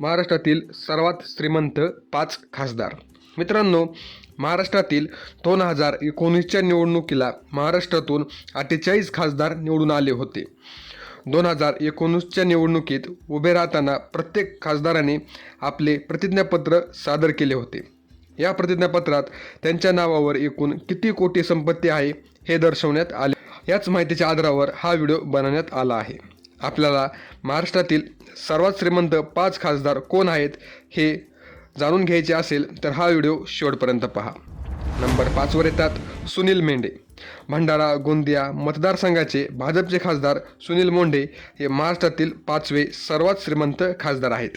महाराष्ट्रातील सर्वात श्रीमंत पाच खासदार. मित्रांनो महाराष्ट्रातील दोन हजार एकोणीसच्या निवडणुकीला महाराष्ट्रातून अठ्ठेचाळीस खासदार निवडून आले होते. दोन हजार एकोणीसच्या निवडणुकीत उभे राहताना प्रत्येक खासदाराने आपले प्रतिज्ञापत्र सादर केले होते. या प्रतिज्ञापत्रात त्यांच्या नावावर एकूण किती कोटी संपत्ती आहे हे दर्शवण्यात आले. याच माहितीच्या आधारावर हा व्हिडिओ बनवण्यात आला आहे. आपल्याला महाराष्ट्रातील सर्वात श्रीमंत पाच खासदार कोण आहेत हे जाणून घ्यायचे असेल तर हा व्हिडिओ शेवटपर्यंत पहा. नंबर पाचवर येतात सुनील मेंढे. भंडारा गोंदिया मतदारसंघाचे भाजपचे खासदार सुनील मोंढे हे महाराष्ट्रातील पाचवे सर्वात श्रीमंत खासदार आहेत.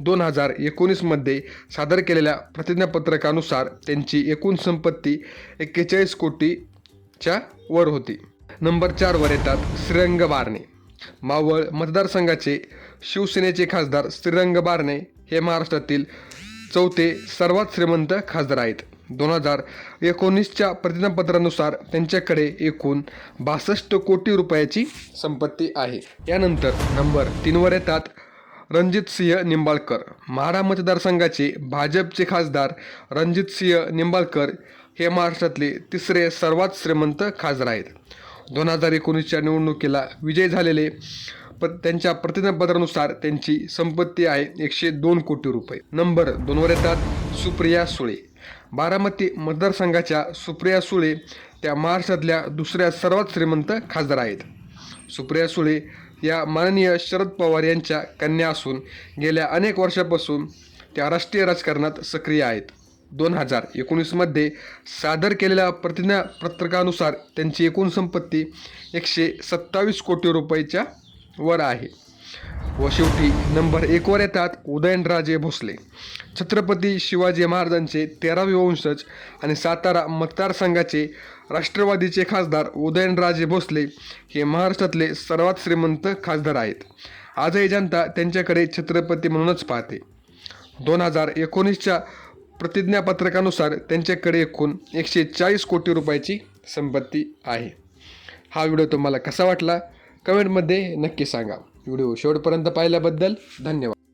दोन हजार एकोणीसमध्ये सादर केलेल्या प्रतिज्ञापत्रकानुसार त्यांची एकूण संपत्ती एक्केचाळीस कोटीच्या वर होती. नंबर चारवर येतात श्रीरंग बारणे मावळ मतदारसंघाचे शिवसेनेचे खासदार श्रीरंग बारणे हे महाराष्ट्रातील चौथे सर्वात श्रीमंत खासदार आहेत. दोन हजार एकोणीसच्या प्रतिज्ञापत्रानुसार त्यांच्याकडे एकूण बासष्ट कोटी रुपयाची संपत्ती आहे. यानंतर नंबर तीनवर येतात रणजितसिंह निंबाळकर. माढा मतदारसंघाचे भाजपचे खासदार रणजितसिंह निंबाळकर हे महाराष्ट्रातले तिसरे सर्वात श्रीमंत खासदार आहेत. दोन हजार एकोणीसच्या निवडणुकीला विजय झालेले प त्यांच्या प्रतिज्ञापत्रानुसार त्यांची संपत्ती आहे एकशे दोन कोटी रुपये. नंबर दोनवर येतात सुप्रिया सुळे. बारामती मतदारसंघाच्या सुप्रिया सुळे त्या महाराष्ट्रातल्या दुसऱ्या सर्वात श्रीमंत खासदार आहेत. सुप्रिया सुळे या माननीय शरद पवार यांच्या कन्या असून गेल्या अनेक वर्षापासून त्या राष्ट्रीय राजकारणात सक्रिय आहेत. दोन हजार एकोणीसमध्ये सादर केलेल्या प्रतिज्ञापत्रकानुसार त्यांची एकूण संपत्ती एकशे सत्तावीस कोटी रुपयाच्या वर आहे. व शेवटी नंबर एकवर येतात उदयनराजे भोसले. छत्रपती शिवाजी महाराजांचे तेरावे वंशज आणि सातारा मतदारसंघाचे राष्ट्रवादीचे खासदार उदयनराजे भोसले हे महाराष्ट्रातले सर्वात श्रीमंत खासदार आहेत. आजही जनता त्यांच्याकडे छत्रपती म्हणूनच पाहते. दोन हजार एकोणीसच्या प्रतिज्ञापत्रकानुसार त्यांच्याकडे एकूण एकशे चाळीस कोटी रुपयाची संपत्ती आहे. हा व्हिडिओ तुम्हाला कसा वाटला? कमेंटमध्ये नक्की सांगा. व्हिडिओ शेवटपर्यंत पाहिल्याबद्दल धन्यवाद.